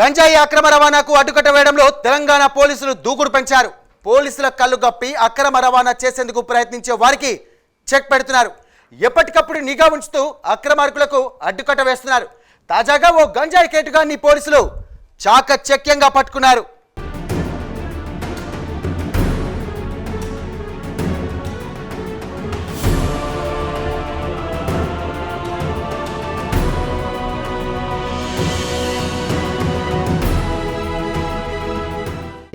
గంజాయి అక్రమ రవాణాకు అడ్డుకట్ట వేయడంలో తెలంగాణ పోలీసులు దూకుడు పెంచారు. పోలీసుల కళ్ళు గప్పి అక్రమ రవాణా చేసేందుకు ప్రయత్నించే వారికి చెక్ పెడుతున్నారు. ఎప్పటికప్పుడు నిఘా ఉంచుతూ అక్రమార్కులకు అడ్డుకట్ట వేస్తున్నారు. తాజాగా ఓ గంజాయి కేటుగాన్ని పోలీసులు చాకచక్యంగా పట్టుకున్నారు.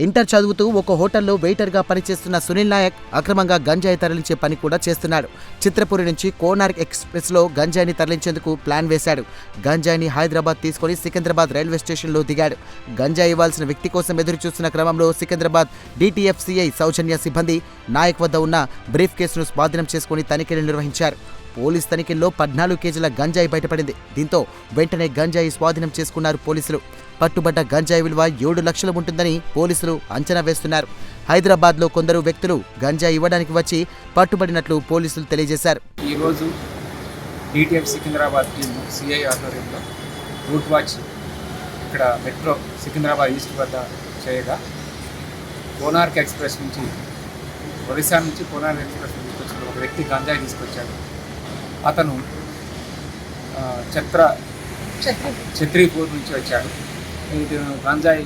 ఇంటర్ చదువుతూ ఒక హోటల్లో వెయిటర్గా పనిచేస్తున్న సునీల్ నాయక్ అక్రమంగా గంజాయి తరలించే పని కూడా చేస్తున్నాడు. చిత్రపురి నుంచి కోనార్క్ ఎక్స్ప్రెస్లో గంజాయిని తరలించేందుకు ప్లాన్ వేశాడు. గంజాయిని హైదరాబాద్ తీసుకొని సికింద్రాబాద్ రైల్వే స్టేషన్లో దిగాడు. గంజాయి ఇవ్వాల్సిన వ్యక్తి కోసం ఎదురు చూస్తున్న క్రమంలో సికింద్రాబాద్ డిటిఎఫ్సిఐ సౌజన్య సిబ్బంది నాయక్ వద్ద ఉన్న బ్రీఫ్ కేసును స్వాధీనం చేసుకుని తనిఖీలు నిర్వహించారు. పోలీస్ తనిఖీల్లో పద్నాలుగు కేజీల గంజాయి బయటపడింది. దీంతో వెంటనే గంజాయి స్వాధీనం చేసుకున్నారు పోలీసులు. పట్టుబడ్డ గంజాయి విలువ ఏడు లక్షలు ఉంటుందని పోలీసులు అంచనా వేస్తున్నారు. హైదరాబాద్లో కొందరు వ్యక్తులు గంజాయి ఇవ్వడానికి వచ్చి పట్టుబడినట్లు పోలీసులు తెలియజేశారు. ఈరోజు డిటిఎఫ్ సికింద్రాబాద్ టీము సిఐ ఆధ్వర్యంలో రూట్ వాచ్ ఇక్కడ మెట్రో సికింద్రాబాద్ ఈస్ట్ వద్ద చేయగా కోనార్క్ ఎక్స్ప్రెస్ నుంచి ఒరిస్సా నుంచి కోనార్క్ ఎక్స్ప్రెస్ తీసుకొచ్చిన ఒక వ్యక్తి గంజాయి తీసుకొచ్చాడు. అతను ఆ, ఛత్ర ఛత్రీపూర్ నుంచి వచ్చాడు. ఇది గంజాయి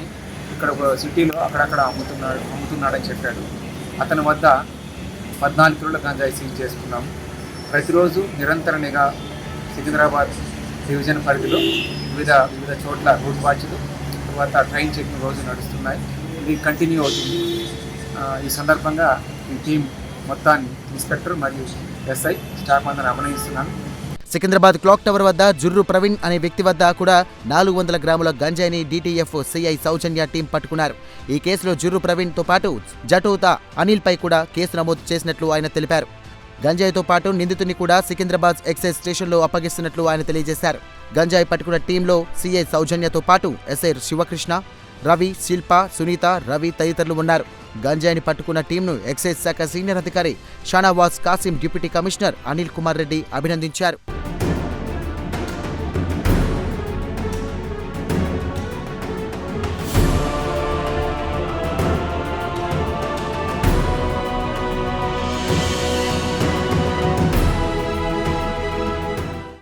ఇక్కడ ఒక సిటీలో అక్కడక్కడ అమ్ముతున్నాడు అమ్ముతున్నాడని చెప్పాడు. అతని వద్ద పద్నాలుగు కిలోల గంజాయి సీజ్ చేసుకున్నాము ప్రతిరోజు నిరంతర నిఘా సికింద్రాబాద్ డివిజన్ పరిధిలో వివిధ వివిధ చోట్ల రూట్ వాచ్లు తర్వాత ట్రైన్ చెకింగ్ రోజు నడుస్తున్నాయి. ఇది కంటిన్యూ అవుతుంది. ఈ సందర్భంగా ఈ టీం మొత్తాన్ని ఇన్స్పెక్టర్ మరియు ఎస్ఐ స్టాఫ్ అందరిని అభినయిస్తున్నాను సికింద్రాబాద్ క్లాక్ టవర్ వద్ద జుర్రు ప్రవీణ్ అనే వ్యక్తి వద్ద కూడా నాలుగు వందల గ్రాముల గంజాయిని డీటీఎఫ్ సిఐ సౌజన్య టీం పట్టుకున్నారు. ఈ కేసులో జుర్రు ప్రవీణ్తో పాటు జటోతా అనిల్ పై కూడా కేసు నమోదు చేసినట్లు ఆయన తెలిపారు. గంజాయితో పాటు నిందితుని కూడా సికింద్రాబాద్ ఎక్సైజ్ స్టేషన్లో అప్పగిస్తున్నట్లు ఆయన తెలియజేశారు. గంజాయి పట్టుకున్న టీంలో సిఐ సౌజన్యతో పాటు ఎస్ఐ శివకృష్ణ రవి శిల్ప సునీత రవి తదితరులు ఉన్నారు. గంజాయిని పట్టుకున్న టీంను ఎక్సైజ్ శాఖ సీనియర్ అధికారి షానావాజ్ కాసిం డిప్యూటీ కమిషనర్ అనిల్ కుమార్ రెడ్డి అభినందించారు.